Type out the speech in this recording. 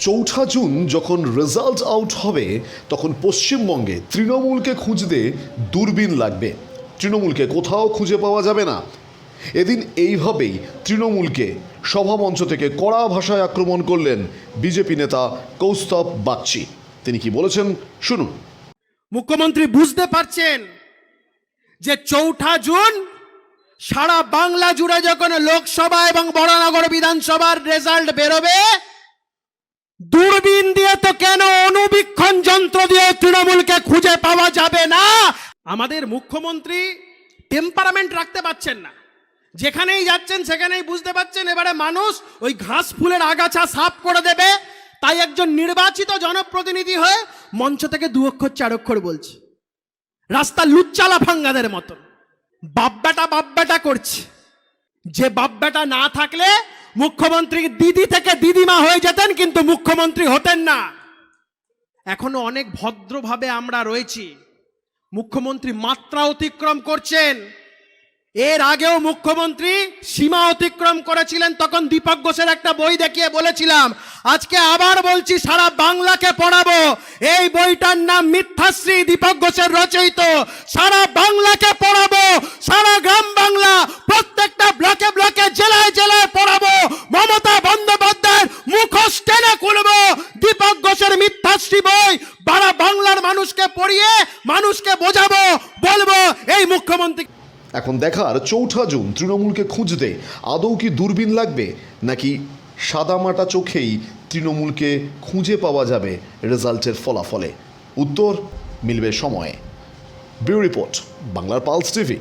চৌঠা জুন যখন result out হবে, তখন পশ্চিমবঙ্গে তৃণমূলকে খুঁজতে দূরবীন লাগবে। তৃণমূলকে কোথাও খুঁজে পাওয়া যাবে না। এদিন এইভাবেই তৃণমূলকে সভামঞ্চ থেকে কড়া ভাষায় আক্রমণ করলেন বিজেপি নেতা কৌস্তব বাগচি। তিনি কি বলেছেন? শুনুন। মুখ্যমন্ত্রী বুঝতে পারছেন যে চৌঠা জুন সারা বাংলা জুড়ে যখন লোকসভা এবং বড়নগর বিধানসভার রেজাল্ট বেরোবে দূরবীন দিয়ে তো কেন অনুবীক্ষণ যন্ত্র দিয়ে তৃণমূলকে খুঁজে পাওয়া যাবে না? আমাদের মুখ্যমন্ত্রী টেম্পারামেন্ট রাখতে পারছেন না। যেখানেই যাচ্ছেন, সেখানেই বুঝতে পারছেন এবারে মানুষ ওই ঘাস ফুলের আগাছা সাফ করে দেবে। তাই একজন নির্বাচিত জনপ্রতিনিধি হয়ে মঞ্চ থেকে দু অক্ষর, চার অক্ষর বলছে। রাস্তা লুচ্চালা ফাঙ্গাদের মতন। বাব্বাটা বাব্বাটা করছে। যে বাব্বাটা না থাকলে মুখ্যমন্ত্রী দিদি থেকে দিদিমা হয়ে যেতেন, কিন্তু মুখ্যমন্ত্রী হতেন না। এখনও অনেক ভদ্রভাবে আমরা রয়েছি। মুখ্যমন্ত্রী মাত্রা অতিক্রম করছেন। এর আগেও মুখ্যমন্ত্রী সীমা অতিক্রম করেছিলেন, তখন দীপক ঘোষের একটা বই দেখিয়ে বলেছিলাম। আজকে আবার বলছি, সারা বাংলাকে পড়াবো। এই বইটার নাম মিথ্যাশ্রী, দীপক ঘোষের রচয়িত। সারা বাংলাকে পড়াবো। সারা গ্রাম বাংলা ঘোষের বই সারা বাংলার মানুষকে পড়িয়ে মানুষকে বোঝাবো, বলব, এই মুখ্যমন্ত্রী এখন দেখার চৌঠা জুন তৃণমূলকে খুঁজতে আদৌ কি দূরবীন লাগবে, নাকি সাদামাটা চোখেই তৃণমূলকে খুঁজে পাওয়া যাবে রেজাল্টের ফলাফলে? উত্তর মিলবে সময়ে। বিউ রিপোর্ট, বাংলার পালস টিভি।